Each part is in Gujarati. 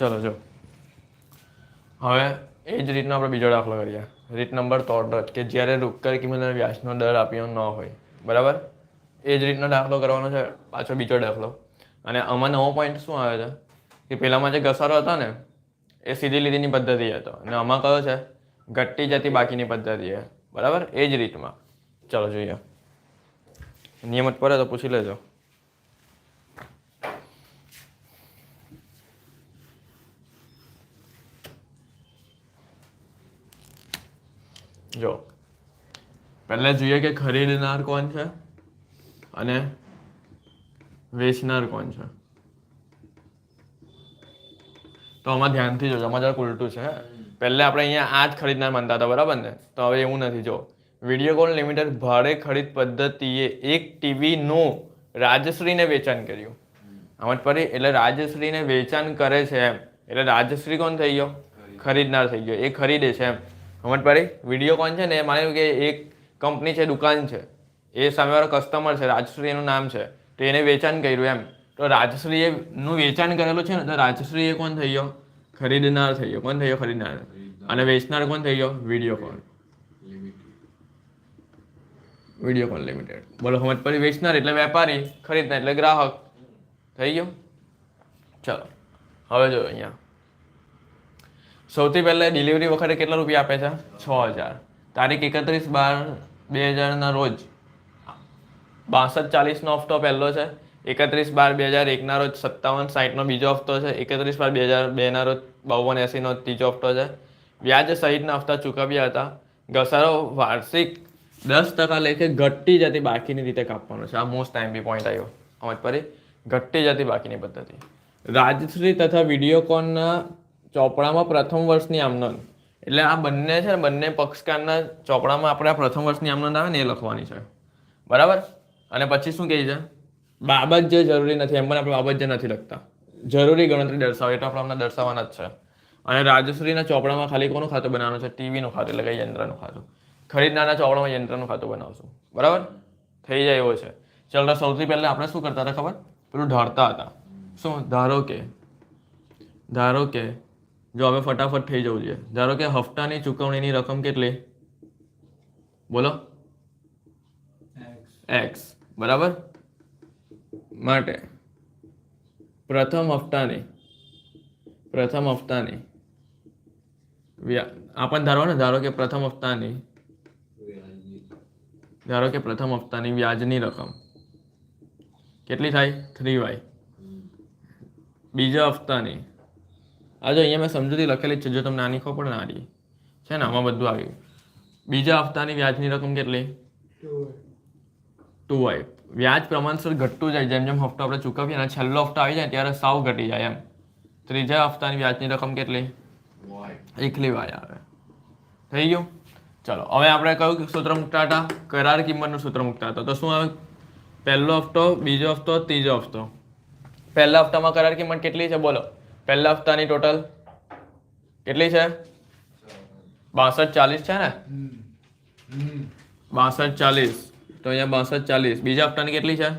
ચલો, જો. હવે એ જ રીતનો આપણે બીજો દાખલો કરીએ. રીત નંબર ત્રણ કે જ્યારે રૂકર કિંમતના વ્યાજનો દર આપ્યો ન હોય. બરાબર? એ જ રીતનો દાખલો કરવાનો છે, પાછો બીજો દાખલો. અને આમાં નવો પોઈન્ટ શું આવે છે? કે પહેલાંમાં જે ઘસારો હતો ને, એ સીધી લીધીની પદ્ધતિ હતો. અને આમાં કયો છે? ઘટતી જતી બાકીની પદ્ધતિ બરાબર? એ જ રીતમાં. ચલો, જોઈએ. નિયમત પડે તો પૂછી લેજો. જો. પહેલાં જોઈએ કે ખરીદનાર કોણ છે અને વેચનાર કોણ છે. તો આમાં ધ્યાનથી જોજો આમાં જરાક ઉલટું છે પહેલાં આપણે અહીંયા આ જ ખરીદનાર માનતા હતા બરાબર ને? તો હવે એવું નથી જો. વિડીયોકોન લિમિટેડ ભાડે ખરીદ પદ્ધતિએ એક ટીવીનું રાજશ્રીને વેચાણ કર્યું. આમાં પરી એટલે રાજશ્રીને વેચાણ કરે છે એમ. એટલે રાજશ્રી કોણ થઈ ગયો? ખરીદનાર થઈ ગયો. એ ખરીદે છે એમ. સમજ પડી વીડિયો કોન છે ને માની કે એક કંપની છે, દુકાન છે. એ સામેવાળો કસ્ટમર છે, રાજશ્રી એનું નામ છે. તો એને વેચાણ કર્યું એમ. તો રાજશ્રીએ નું વેચાણ કરેલું છે ને, તો રાજશ્રી એ કોણ થઈ ગયો? ખરીદનાર થઈ ગયો. કોણ થઈ ગયો? ખરીદનાર. અને વેચનાર કોણ થઈ ગયો? વીડિયો કોણ વીડિયો કોન લિમિટેડ બોલો સમજ પડી વેચનાર એટલે વેપારી, ખરીદનાર એટલે ગ્રાહક. થઈ ગયો? ચલો. હવે જો અહીંયા. સૌથી પહેલા ડિલિવરી વખતે કેટલા રૂપિયા આપે છે? છ હજાર. તારીખ એકત્રીસ બાર બે હજારના રોજ. બાસઠ ચાલીસનો હપ્તો પહેલો છે. એકત્રીસ બાર બે હજાર એકના રોજ સત્તાવન સાઠનો બીજો હપ્તો છે. એકત્રીસ બાર બે હજાર બેના રોજ બાવન એંસીનો ત્રીજો હપ્તો છે. વ્યાજ સહિતના હપ્તા ચૂકવ્યા હતા. ઘસારો વાર્ષિક દસ ટકા લેખે ઘટતી જતી બાકીની રીતે કાપવાનો છે. આ મોસ્ટ ટાઈમ બી પોઈન્ટ આવ્યો. સમજ પડી? ઘટતી જતી બાકીની પદ્ધતિ. રાજશ્રી તથા વિડીયોકોનના ચોપડામાં પ્રથમ વર્ષની આમનોંધ એટલે આ બંને છે ને, બંને પક્ષકારના ચોપડામાં આપણે આ પ્રથમ વર્ષની આમનોંધ આવે ને એ લખવાની છે. બરાબર? અને પછી શું કહે છે? બાબત જે જરૂરી નથી, એમ પણ આપણે બાબત જે નથી લખતા. જરૂરી ગણતરી દર્શાવે એ તો આપણે હમણાં દર્શાવવાના જ છે. અને રાજશ્રીના ચોપડામાં ખાલી કોનું ખાતું બનાવવાનું છે? ટીવીનું ખાતું, એટલે કે યંત્રનું ખાતું. ખરીદનારના ચોપડામાં યંત્રનું ખાતું બનાવશું. બરાબર? થઈ જાય એવો છે. ચાલો, સૌથી પહેલા આપણે શું કરતા હતા ખબર? પેલું ઢાળતા હતા. શું? ધારો કે ધારો કે જો હવે ફટાફટ થઈ જવું જોઈએ. ધારો કે હપ્તાની ચૂકવણીની રકમ કેટલી? બોલો. એક્સ બરાબર? માટે પ્રથમ હપ્તાની પ્રથમ હપ્તાની આપણ ધારો ને, ધારો કે પ્રથમ હપ્તાની, ધારો કે પ્રથમ હપ્તાની વ્યાજની રકમ. કેટલી થાય? થ્રી વાય બીજા હપ્તાની આ જો અહીંયા મેં સમજૂતી લખેલી છે જો તમને આની ખબર ને છે ને આમાં બધું આવ્યું. બીજા હપ્તાની વ્યાજની રકમ કેટલી? Two Y. વ્યાજ પ્રમાણસર ઘટતું જાય જેમ જેમ હપ્તો આપણે ચૂકવીએ અને છેલ્લો હપ્તો આવી જાય ત્યારે સાવ ઘટી જાય એમ. ત્રીજા હપ્તાની વ્યાજની રકમ કેટલી? એકલી વાય આવે. થઈ ગયું? ચલો હવે આપણે કયું સૂત્ર મૂકતા હતા? કરાર કિંમતનું સૂત્ર મૂકતા હતા. તો શું આવે? પહેલો હપ્તો બીજો હપ્તો ત્રીજો હપ્તો. પહેલા હપ્તામાં કરાર કિંમત કેટલી છે? બોલો. પહેલા હપ્તાની ટોટલ કેટલી છે? બાસઠ ચાલીસ છે ને? બાસઠ ચાલીસ. તો અહીંયા બાસઠ ચાલીસ. બીજા હપ્તાની કેટલી છે?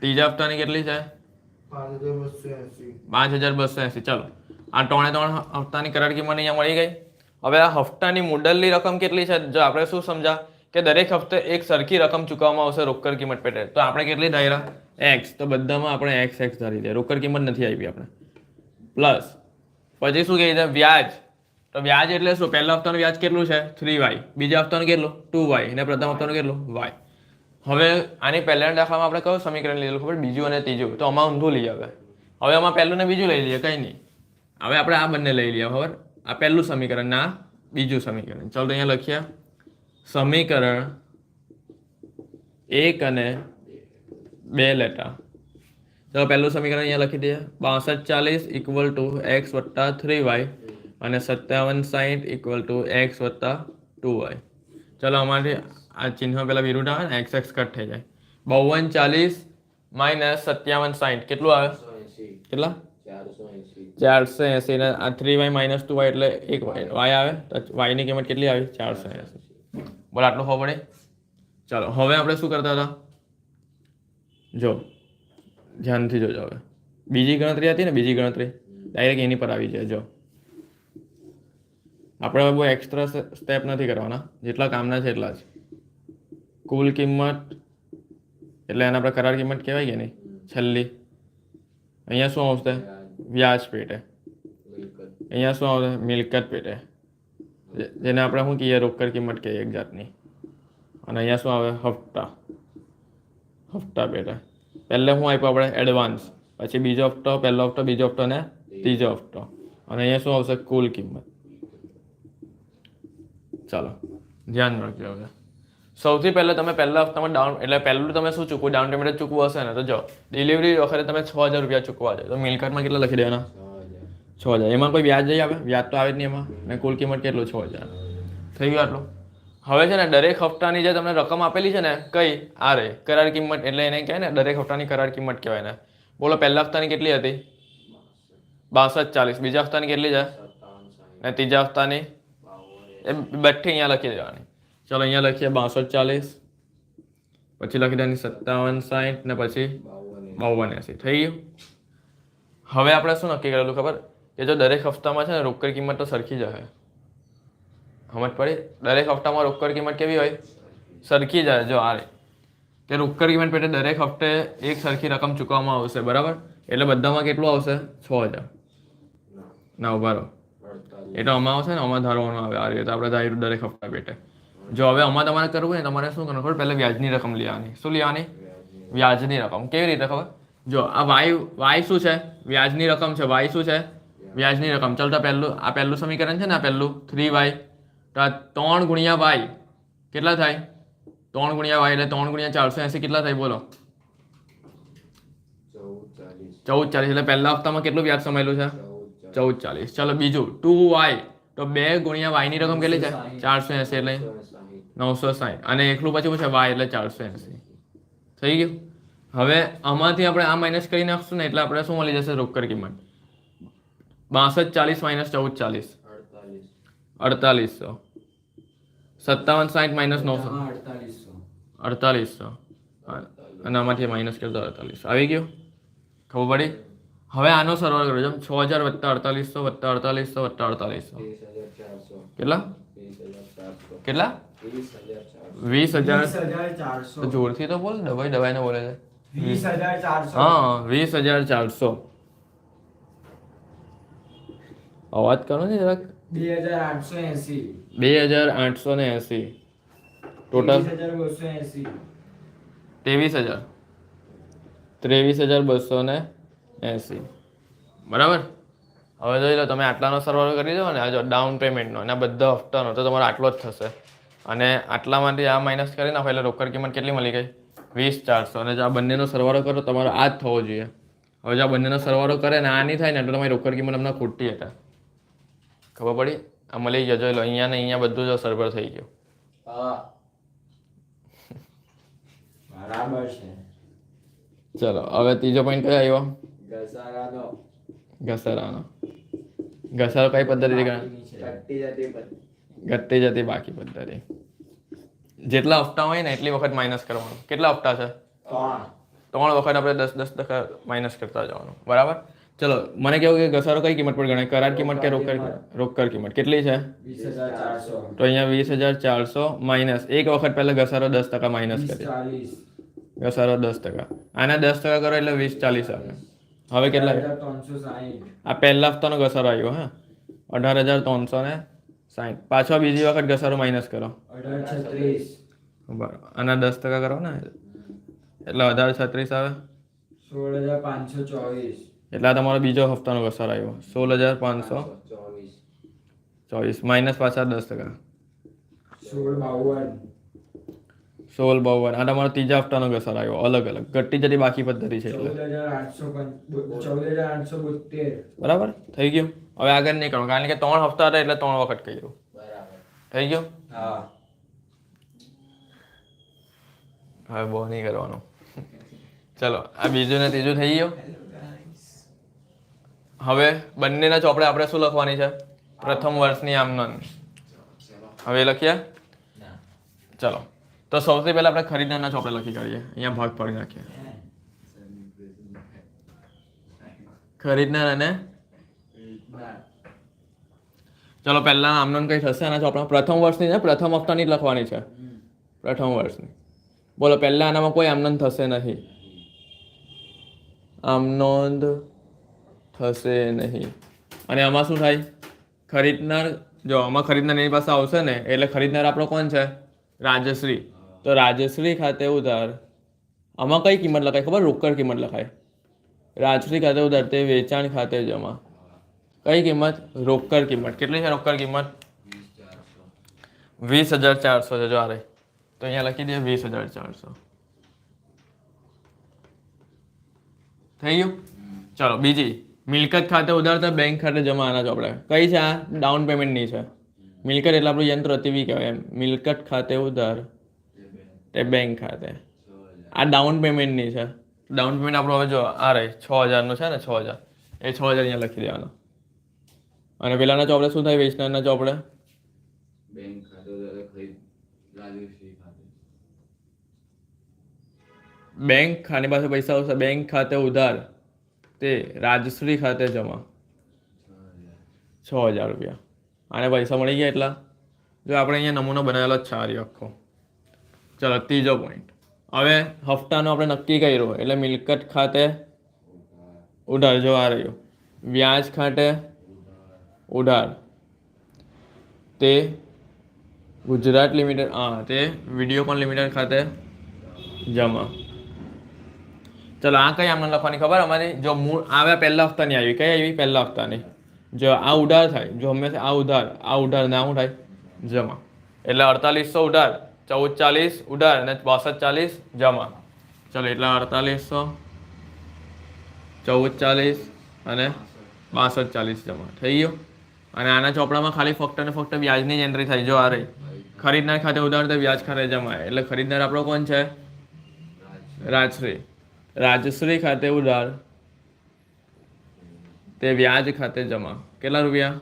ત્રીજા હપ્તાની કેટલી છે? પાંચ હજાર બસો એસી. ચલો. આ ત્રણે ત્રણ હપ્તાની કરાર કિંમત અહીંયા મળી ગઈ. હવે આ હપ્તાની મુડલની રકમ કેટલી છે? જો આપણે શું સમજા કે દરેક હપ્તે એક સરખી રકમ ચૂકવવામાં આવશે રોકડ કિંમત પેટે. તો આપણે કેટલી ધાર્યા એક્સ તો બધામાં આપણે એક્સ એક્સ ધારી દઈએ રોકડ કિંમત નથી આવી આપણે. પ્લસ પછી શું કહે છે? વ્યાજ. તો વ્યાજ એટલે શું? પહેલા હપ્તાનું વ્યાજ કેટલું છે? થ્રી વાય બીજા હપ્તાનું કેટલું? ટુ વાય અને પ્રથમ હપ્તાનું કેટલું? વાય હવે આની પહેલાના દાખલામાં આપણે કયું સમીકરણ લીધેલું ખબર? બીજું અને ત્રીજું. તો આમાં ઊંધું લઈ આવે હવે આમાં પહેલું ને બીજું લઈ લઈએ. કંઈ નહીં. હવે આપણે આ બંને લઈ લઈએ, ખબર? આ પહેલું સમીકરણ, ના બીજું સમીકરણ. ચાલો અહીંયા લખીએ. સમીકરણ એક અને બે લેટા ચાલો પહેલું સમીકરણ અહીંયા લખી દઈએ. બાસઠ ચાલીસ ઇક્વલ ટુ એક્સ વત્તા થ્રી વાય અને સત્તાવન સાહીઠ ઇક્વલ ટુ એક્સ વત્તા ટુ વાય ચલો અમારે આ ચિહ્ન પહેલાં વિરુદ્ધ આવે ને એક્સ એક્સ કટ થઈ જાય. બાવન ચાલીસ માઇનસ સત્યાવન સાહીઠ કેટલું આવે? કેટલા? ચારસો એંસી. ને આ three Y minus two Y એટલે એક વાય વાય આવે? તો વાયની કિંમત કેટલી આવી? ચારસો એંસી. બોલ આટલો ખબર પડે. ચાલો હવે આપણે શું કરતા હતા? જો ધ્યાનથી જોજો હવે. બીજી ગણતરી હતી ને બીજી ગણતરી. ડાયરેક્ટ એની પર આવી જાય જો. આપણે હવે બહુ એક્સ્ટ્રા સ્ટેપ નથી કરવાના. જેટલા કામના છે એટલા જ. કુલ કિંમત એટલે એના આપણે કરાર કિંમત કહેવાય કે નહીં? છેલ્લી. અહીંયા શું આવશે? વ્યાજ પેટે. અહીંયા શું આવશે? મિલકત પેટે. જેને આપણે શું કહીએ રોકડ કિંમત કહીએ એક જાતની. અને અહીંયા શું આવે? હપ્તા. હપ્તા પેટા. પહેલે શું આપ્યું આપણે? એડવાન્સ પછી બીજો હપ્તો, પહેલો હપ્તો, બીજો હપ્તો ને ત્રીજો હપ્તો. અને અહીંયા શું આવશે? કુલ કિંમત. ચાલો. ધ્યાન રાખજો હવે. સૌથી પહેલાં તમે પહેલા હપ્તામાં ડાઉન એટલે પહેલું તમે શું ચૂકવું? ડાઉન પેમેન્ટ ચૂકવું હશે ને? તો જો ડિલિવરી વખતે તમે છ હજાર રૂપિયા ચૂકવા જાય તો મિલકતમાં કેટલા લખી દેવાના? છ હજાર. એમાં કોઈ વ્યાજ નહીં આવે? વ્યાજ તો આવે જ નહીં એમાં. ને કુલ કિંમત કેટલું? છ હજાર. થઈ ગયું આટલું? હવે છે ને દરેક હપ્તાની જે તમને રકમ આપેલી છે ને, કઈ? આ રે, કરાર કિંમત, એટલે એને કહેવાય ને, દરેક હપ્તાની કરાર કિંમત કહેવાય ને બોલો, પહેલા હપ્તાની કેટલી હતી? બાસઠ, ચાલીસ. બીજા હપ્તાની કેટલી છે? ને ત્રીજા હપ્તાની? એ બેઠી અહીંયા લખી દેવાની. ચલો, અહીંયા લખીએ બાસઠ, ચાલીસ. પછી લખી દેવાની સત્તાવન, સાઠ ને પછી બાવન, એસી. થઈ ગયું? હવે આપણે શું નક્કી કરેલું ખબર? કે જો દરેક હપ્તામાં છે ને રોકડ કિંમત તો સરખી જ હોય સમજ પડી? દરેક હપ્તામાં રોકડ કિંમત કેવી હોય? સરખી જ હોય જો આ કે રોકડ કિંમત પેટે દરેક હપ્તે એક સરખી રકમ ચૂકવવામાં આવશે, બરાબર? એટલે બધામાં કેટલું આવશે? છ હજાર. ના, ઊભા રહો. એ તો આમાં આવશે ને, આમાં ધારવાનું આવે. આ રીતે આપણે ધાર્યું દરેક હપ્તા પેટે. જો હવે આમાં તમારે કરવું ને, તમારે શું કરવું ખબર? પહેલાં વ્યાજની રકમ લેવાની. શું લેવાની? વ્યાજની રકમ. કેવી રીતે ખબર? જો આ વાય વાય શું છે? વ્યાજની રકમ છે. વાય શું છે? વ્યાજની રકમ. ચલતો પહેલું, આ પહેલું સમીકરણ છે ને, આ પહેલું થ્રી વાય તો આ ત્રણ ગુણ્યા વાય કેટલા થાય? ત્રણ ગુણ્યા વાય એટલે ત્રણ ગુણ્યા ચારસો એંસી કેટલા થાય? બોલો. ચૌદ ચાલીસ. એટલે પહેલા હપ્તામાં કેટલું વ્યાજ સમાયેલું છે? ચૌદ ચાલીસ. ચાલો બીજું ટુ વાય તો બે ગુણ્યા વાયની રકમ કેટલી છે? ચારસો એંસી એટલે નવસો સાહીઠ. અને એકલું પછી છે? વાય એટલે ચારસો એંસી. થઈ ગયું? હવે આમાંથી આપણે આ માઇનસ કરી નાખશું ને, એટલે આપણે શું મળી જશે? રોકડ કિંમત. બાસઠ ચાલીસ માઇનસ ચૌદ ચાલીસ. અડતાલીસો. સત્તાવન સાઠ માઇનસ નવસો. અડતાલીસો. અને આમાંથી માઇનસ કરતો અડતાલીસ. આવી ગયું? ખબર પડી? હવે આનો સરવાળો કરો જેમ છ હજાર વત્તા અડતાલીસો વત્તા અડતાલીસો વત્તા અડતાલીસો. કેટલા? કેટલા? વીસ હજાર ચારસો. જોરથી તો બોલ દવાઈ દવાઈને બોલે છે. વીસ હજાર ચારસો. હા વીસ હજાર ચારસો. અવાજ કરો ને જરાક. બે હજાર આઠસો એસી. બે હજાર આઠસો ને એંસી. ટોટલ ત્રેવીસ હજાર ત્રેવીસ હજાર. બસો ને એંસી. બરાબર? હવે જોઈ લો તમે આટલાનો સરવાળો કરી દો ને આ જો ડાઉન પેમેન્ટનો અને આ બધા હપ્તાનો તો તમારો આટલો જ થશે. અને આટલામાંથી આ માઇનસ કરી નાખો એટલે રોકડ કિંમત કેટલી મળી ગઈ? વીસ ચારસો. અને જો આ બંનેનો સરવાળો કરો તમારો આ જ થવો જોઈએ. હવે જો આ બંનેનો સરવાળો કરે ને આ નહીં થાય ને તો તમારી રોકડ કિંમત હમણાં ખોટી હતા. ખબર પડી? આ મળી ગયો જોઈ લો અહીંયા ને અહીંયા બધું જ સરભર થઈ ગયું. બરાબર છે. ચલો હવે ત્રીજો પોઈન્ટ કયો આવ્યો? ઘસારાનો. ઘસારાનો. ઘસારો કઈ પદ્ધતિ. ઘટતી જતી બાકી પદ્ધતિ. જેટલા હપ્તા હોય ને એટલી વખત માઇનસ કરવાનું. કેટલા હપ્તા છે? ત્રણ. ત્રણ વખત આપણે દસ દસ ટકા માઇનસ કરતા જવાનું. બરાબર? ચલો મને કેવું કે ઘસારો કઈ કિંમત પર ગણાય? કરાર કિંમત કે રોકડ રોકડ કિંમત. કેટલી છે? તો અહીંયા વીસ હજાર ચારસો માઇનસ. એક વખત પહેલા ઘસારો દસ ટકા માઇનસ કરી. ઘસારો દસ ટકા. આના દસ ટકા કરો એટલે વીસ ચાલીસ આવે. હવે કેટલા? આ પહેલા હપ્તાનો ઘસારો આવ્યો હા? અઢાર હજાર ત્રણસો ને સાહીઠ. પાછો બીજી વખત ઘસારો માઇનસ કરો. બરાબર. આના દસ ટકા કરો ને. એટલે અઢાર છત્રીસ આવે. સોળ હજાર પાંચસો ચોવીસ. એટલે આ તમારો બીજો હપ્તાનો ઘસારો આવ્યો. સોળ હજાર પાંચસો. ચોવીસ. માઇનસ પાછા દસ ટકા. સોળ બાવન. આ તમારો ત્રીજા હપ્તાનો ઘસારો આવ્યો. અલગ અલગ. ઘટતી જતી બાકી પદ્ધતિ છે એટલે. બરાબર? થઈ ગયું? હવે આગળ નહીં કરો કારણ કે ત્રણ હપ્તા હતા એટલે ત્રણ વખત કર્યું થઈ ગયું? હવે બહુ નહીં કરવાનું. ચલો, આ બીજું ને ત્રીજું થઈ ગયું? હવે બંનેના ચોપડે આપણે શું લખવાની છે? પ્રથમ વર્ષની આમનન. હવે લખીએ? ચલો. તો સૌથી પહેલા આપણે ખરીદનારના ચોપડે લખી કાઢીએ. અહીંયા ભાગ પાડી નાખીએ. ખરીદનાર અને ચલો પહેલા આમનો કઈ થશે? આના ચોપડા. પ્રથમ વર્ષની છે, પ્રથમ હપ્તાની જ લખવાની છે. પ્રથમ વર્ષની. બોલો, પહેલા આનામાં કોઈ આમનોંધ થશે નહીં. આમનોંધ થશે નહીં. અને આમાં શું થાય? ખરીદનાર, જો આમાં ખરીદનાર એની પાસે આવશે ને, એટલે ખરીદનાર આપણો કોણ છે? રાજશ્રી. તો રાજશ્રી ખાતે ઉધાર. આમાં કઈ કિંમત લખાય? ખબર? રોકડ કિંમત લખાય. રાજશ્રી ખાતે ઉધાર, તે વેચાણ ખાતે જમા. કઈ કિંમત? રોકડ કિંમત. કેટલી છે રોકડ કિંમત? વીસ હજાર ચારસો છે જો આ તો અહીંયા લખી દઈએ વીસ હજાર ચારસો. થઈ ગયું? ચલો, બીજી. મિલકત ખાતે ઉધાર તો બેંક ખાતે જમા આના ચોપડે કઈ છે આ? ડાઉન પેમેન્ટની છે. મિલકત એટલે આપણું યંત્ર ટીવી કહેવાય એમ. મિલકત ખાતે ઉધાર. તે બેંક ખાતે. આ ડાઉન પેમેન્ટની છે. ડાઉન પેમેન્ટ આપણું હવે જો આ રહી. છ હજારનું છે ને છ હજાર. એ છ હજાર અહીંયા લખી દેવાનો. અને પેલાના ચોપડે શું થાય? વેચનારના ચોપડે? બેંક ખાતે પાસે પૈસા આવશે. બેંક ખાતે ઉધાર. તે રાજશ્રી ખાતે જમા. છ હજાર રૂપિયા. આને પૈસા મળી ગયા એટલા? જો આપણે અહીંયા નમૂનો બનાવેલો જ છે આ આખો. ચલો, ત્રીજો પોઈન્ટ હવે હપ્તાનો આપણે નક્કી કર્યો એટલે મિલકત ખાતે ઉધાર. જો આ રહ્યું. વ્યાજ ખાતે ઉધાર. તે ગુજરાત લિમિટેડ, હા, તે વિડીયોકોન લિમિટેડ ખાતે જમા. ચલો, આ કઈ આમને લખવાની ખબર? અમારી જો મૂળ આવ્યા પહેલા હપ્તાની આવી. કઈ આવી? પહેલા હપ્તાની. જો આ ઉધાર થાય. જો હંમેશા આ ઉધાર આ ઉધાર ના શું થાય? જમા. એટલે અડતાલીસો ઉધાર, ચૌદ ચાલીસ ઉધાર અને બાસઠ ચાલીસ જમા. ચલો, એટલે અડતાલીસો, ચૌદ ચાલીસ અને બાસઠ ચાલીસ જમા. થઈ ગયું? અને આના ચોપડામાં ખાલી ફક્ત ને ફક્ત વ્યાજની જ એન્ટ્રી થાય. જો આ રહી. ખરીદનાર ખાતે ઉધાર તો વ્યાજ ખાતે જમા. એટલે ખરીદનાર આપણો કોણ છે? રાજશ્રી. રાજશ્રી ખાતે ઉધાર તે વ્યાજ ખાતે જમા. કેટલા રૂપિયા?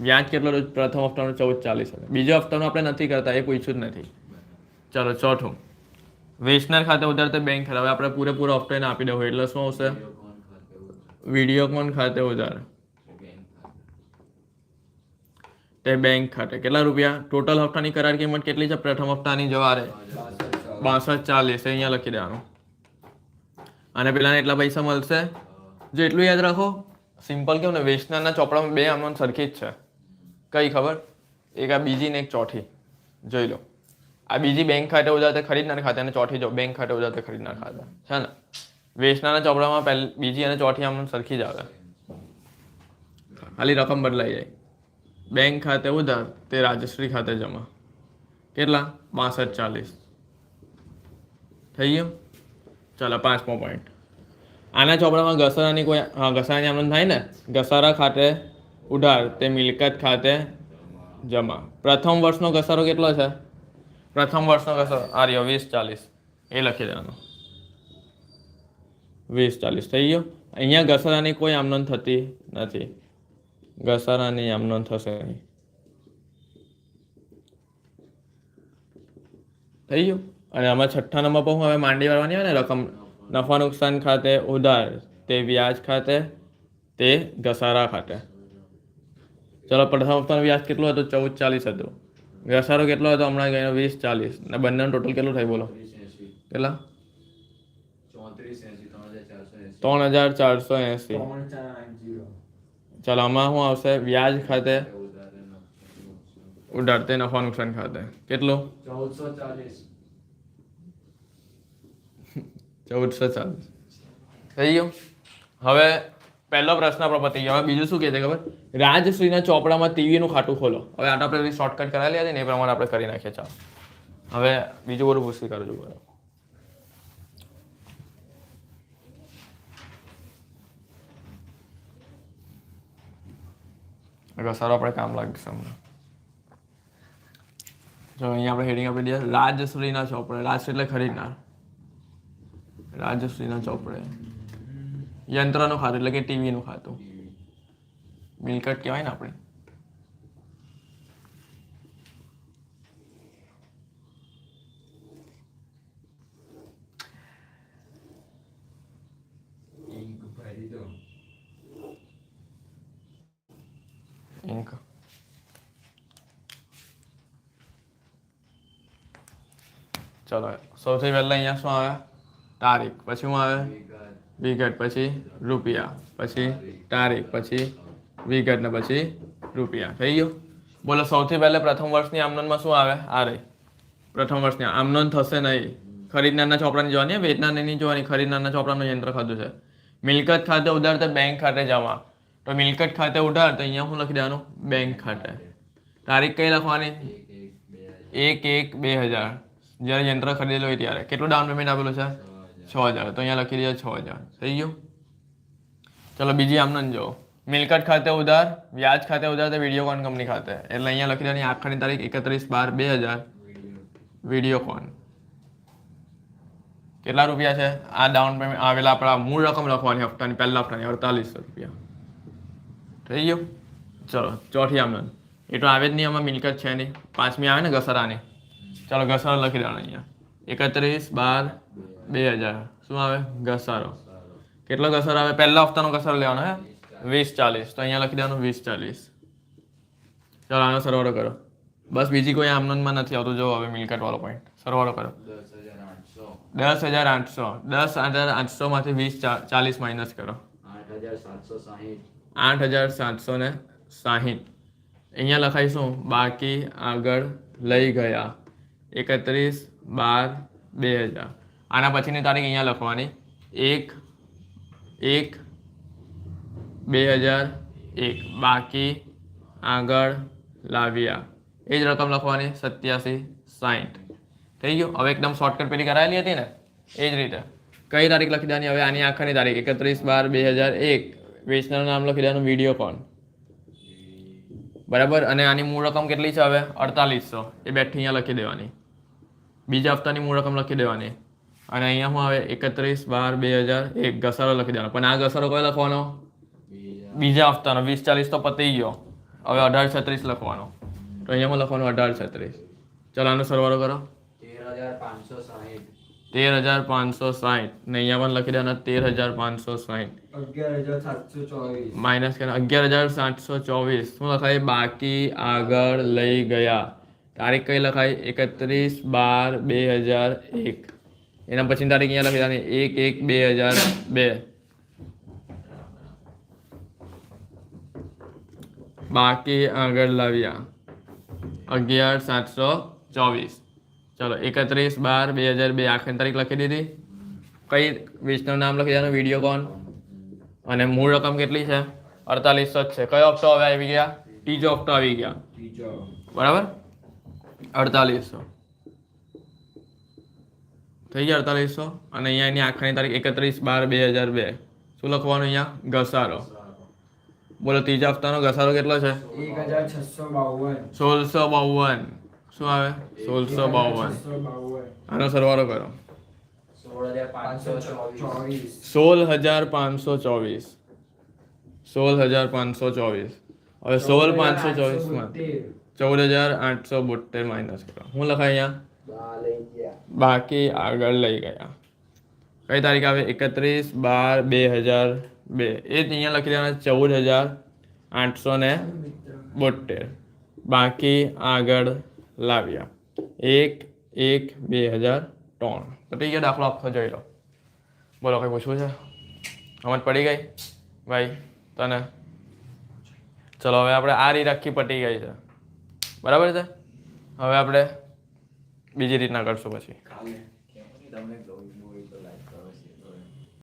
વ્યાજ કેટલો? પ્રથમ હપ્તાનો ચૌદ ચાલીસ હતો બીજો હપ્તાનો આપણે નથી કરતા, એ પૂછ્યું જ નથી. ચાલો, ચોથું. વેચનાર ખાતે ઉધાર તે બેંક હવે આપણે પૂરેપૂરો હપ્તો એને આપી દેવો. એટલે શું આવશે? વિડીયોકોન ખાતે ઉધાર તે બેંક ખાતે. કેટલા રૂપિયા? ટોટલ હપ્તાની કરાર કિંમત કેટલી છે? પ્રથમ હપ્તાની જવારે. બાસઠ ચાલીસ. અહીંયા લખી દેવાનું. અને પેલાને એટલા પૈસા મળશે? જો એટલું યાદ રાખો, સિમ્પલ કેવું ને, વેચનારના ચોપડામાં બે આમનો સરખી જ છે. કઈ ખબર? એક આ બીજી ને એક ચોથી. જોઈ લો. આ બીજી બેંક ખાતે ઉધાર તે ખરીદનાર ખાતે અને ચોથી જો બેંક ખાતે ઉધાર તે ખરીદનાર ખાતે. છે ને? વેચનારના ચોપડામાં પહેલી બીજી અને ચોથી આમનો સરખી જ આવે. ખાલી રકમ બદલાઈ જાય. બેંક ખાતે ઉધાર, તે રાજશ્રી ખાતે જમા. કેટલા? બાસઠ ચાલીસ. થઈ ગયું? ચાલો, પાંચમો પોઈન્ટ આના ચોપડામાં ઘસારાની કોઈ હા, ઘસારાની આમંત્રણ થાય ને? ઘસારા ખાતે ઉધાર, તે મિલકત ખાતે જમા. પ્રથમ વર્ષનો ઘસારો કેટલો છે? પ્રથમ વર્ષનો ઘસારો આ રહ્યો વીસ, ચાલીસ. એ લખી દેવાનો. વીસ, ચાલીસ થઈ ગયો. અહીંયા ઘસારાની કોઈ આમનોંધ થતી નથી. ઘસારાની આમનોંધ થશે થઈ ગયું? અને આમાં છઠ્ઠા નંબર પર હું હવે માંડી વાળવાની હોય ને, રકમ. નફા નુકસાન ખાતે ઉધાર, તે વ્યાજ ખાતે, તે ઘસારા ખાતે. ચલો, પ્રથમ હપ્તાનું વ્યાજ કેટલું હતું? ચૌદ, ચાલીસ હતું. ઘસારો કેટલો હતો? હમણાં ગયો વીસ, ચાલીસ. ને બંનેનું ટોટલ કેટલું થાય? બોલો. કેટલા? ત્રણ હજાર ચારસો એંસી. ચાલો, આમાં શું આવશે? વ્યાજ ખાતે ઉધાર, તે નફા નુકસાન ખાતે. કેટલું? ચૌદસો ચાલીસ ચૌદસો ચાલીસ થઈ ગયું? હવે પહેલો પ્રશ્ન આપણો પતી ગયો. હવે બીજું શું કહે છે ખબર? રાજશ્રીના ચોપડામાં ટીવીનું ખાતું ખોલો. હવે આટા આપણે શોર્ટકટ કરાવી છે ને એ પ્રમાણે આપણે કરી નાખીએ. ચાલો. હવે બીજું બધું પૂછી કરજો બરાબર ઘસારો આપણે કામ લાગશે અમને. જો, અહીંયા આપણે હેડિંગ આપી દઈએ. રાજશ્રીના ચોપડા. રાજશ્રી એટલે ખરીદનાર. રાજશ્રીના ચોપડે. યંત્રનું ખાતું, એટલે કે ટીવીનું ખાતું. મિલકત કહેવાય ને આપણે. લીધો ચલો, સૌથી પહેલા અહીંયા શું આવે? તારીખ પછી શું આવે? વિગત પછી રૂપિયા પછી તારીખ પછી વિગત ને પછી રૂપિયા. થઈ ગયું? બોલો સૌથી પહેલાં પ્રથમ વર્ષની આમનોનમાં શું આવે? આ રહી. પ્રથમ વર્ષની આમનોન થશે નહીં. ખરીદનારના ચોપડાની જોવાની વેચનારની નહીં જોવાની. ખરીદનારના ચોપડાનું યંત્ર ખાતું છે. મિલકત ખાતે ઉધાર તો બેંક ખાતે જમા તો મિલકત ખાતે ઉધાર તો અહીંયા શું લખી દેવાનું? બેંક ખાતે. તારીખ કઈ લખવાની? એક એક બે હજાર. જ્યારે યંત્ર ખરીદેલું હોય ત્યારે. કેટલું ડાઉન પેમેન્ટ આપેલું છે? છ હજાર. તો અહીંયા લખી દઈએ છ હજાર. થઈ ગયું? ચલો, બીજી આમને જો મિલકત ખાતે ઉધાર, વ્યાજ ખાતે ઉધાર તો વિડીયોકોન કંપની ખાતે. એટલે અહીંયા લખી દેવાની આખરની તારીખ એકત્રીસ બાર બે હજાર. વિડીયોકોન કેટલા રૂપિયા છે? આ ડાઉન પેમેન્ટ આવેલા આપણા મૂળ રકમ લખવાની હપ્તાની, પહેલા હપ્તાની, અડતાલીસો રૂપિયા. થઈ ગયું? ચલો, ચોથી આમનંદ એ તો આવે જ નહીં, આમાં મિલકત છે નહીં. પાંચમી આવે ને ઘસારાની. ચાલો, ઘસારો લખી દેવાના અહીંયા. એકત્રીસ બાર બે હજાર. શું આવે? ઘસારો. કેટલો ઘસારો આવે? પહેલા હપ્તાનો ઘસારો લેવાનો, હે? વીસ ચાલીસ. તો અહીંયા લખી દેવાનું વીસ ચાલીસ. ચાલો, આનો સરવાળો કરો. બસ બીજી કોઈ આમનોંધમાં નથી આવતું. જો હવે મિલકતવાળો પોઈન્ટ સરવાળો કરો. દસ હજાર આઠસો. દસ હજાર આઠસો માંથી વીસ ચાલીસ માઇનસ કરો. આઠ હજાર સાતસો ને સાહીઠ. અહીંયા લખાઈશું, બાકી આગળ લઈ ગયા. એકત્રીસ બાર, બે હજાર. આના પછીની તારીખ અહીંયા લખવાની. એક એક, બે હજાર એક. બાકી, આગળ, લાવ્યા. એ જ રકમ લખવાની, સત્યાસી સાઠ થઈ ગયું? હવે એકદમ શોર્ટકટ પેલી કરાયેલી હતી ને? એ જ રીતે. કઈ તારીખ લખી દેવાની? હવે આની આખરની તારીખ. એકત્રીસ બાર બે હજાર એક. વેચનારનું નામ લખી દેવાનું વીડિયો કોન બરાબર? અને આની મૂળ રકમ કેટલી છે હવે? અડતાલીસો એ બેઠી અહીંયા લખી દેવાની. બીજા હપ્તાની મૂળ રકમ લખી દેવાની. અને અહીંયા શું આવે એકત્રીસ બાર બે હજાર એક ઘસારો લખી દેવાનો. પણ આ ઘસારો કયો લખવાનો? બીજા હપ્તાનો. વીસ ચાલીસ તો પતી ગયો. હવે અઢાર છત્રીસ લખવાનો. તો અહીંયામાં લખવાનું અઢાર છત્રીસ. ચાલો આનો સરવાળો કરો. તેર હજાર પાંચસો સાહીઠ. તેર હજાર પાંચસો સાઠ ને અહીંયા પણ લખી દેવાના તેર હજાર પાંચસો ચોવીસ. માઇનસ કે અગિયાર હજાર સાતસો ચોવીસ. શું લખાય? બાકી આગળ લઈ ગયા. તારીખ કઈ લખાય? એકત્રીસ બાર બે હજાર એક. એના પછી તારીખ અહીંયા લખી દેવાની એક એક બે હજાર બે. બાકી આગળ લાવ્યા. અગિયાર સાતસો ચોવીસ. ચલો એકત્રીસ બાર બે હજાર બે. આખરી તારીખ લખી દીધી. કઈ વિષ્ણુ નામ લખી દેવાનું? વીડિયો કોન અને મૂળ રકમ કેટલી છે? અડતાલીસો જ છે. કયો હપ્તો હવે આવી ગયા? ત્રીજો હપ્તો આવી ગયા. બરાબર? અડતાલીસો. થઈ ગયા અડતાલીસો? અને અહીંયા એની આખરની તારીખ એકત્રીસ બાર બે હજાર બે. શું લખવાનું અહીંયા? ઘસારો. બોલો ત્રીજા હપ્તાનો ઘસારો કેટલો છે? સોળસો બાવન. શું આવે? સોળસો બાવન. આનો સરવાળો કરો. સોળ હજાર પાંચસો ચોવીસ. સોળ હજાર પાંચસો ચોવીસ. હવે સોળ પાંચસો ચોવીસમાં. ચૌદ હજાર આઠસો બોતેર માઇનસ કરો શું લખાય અહીંયા? બાકી આગળ લઈ ગયા. કઈ તારીખ આવે? એકત્રીસ બાર બે હજાર બે. એ જ અહીંયા લખી દેવાના ચૌદ હજાર આઠસો ને બોતેર બાકી આગળ લાવ્યા. એક એક, બે હજાર ત્રણ. પતી ગયો દાખલો આખો જોઈ લો. બોલો, કંઈ પૂછવું છે? સમજ પડી ગઈ? ભાઈ, તને? ચલો, હવે આપણે આ રીત આખી પટી ગઈ છે. બરાબર છે? હવે આપણે બીજી રીતના કરશું પછી.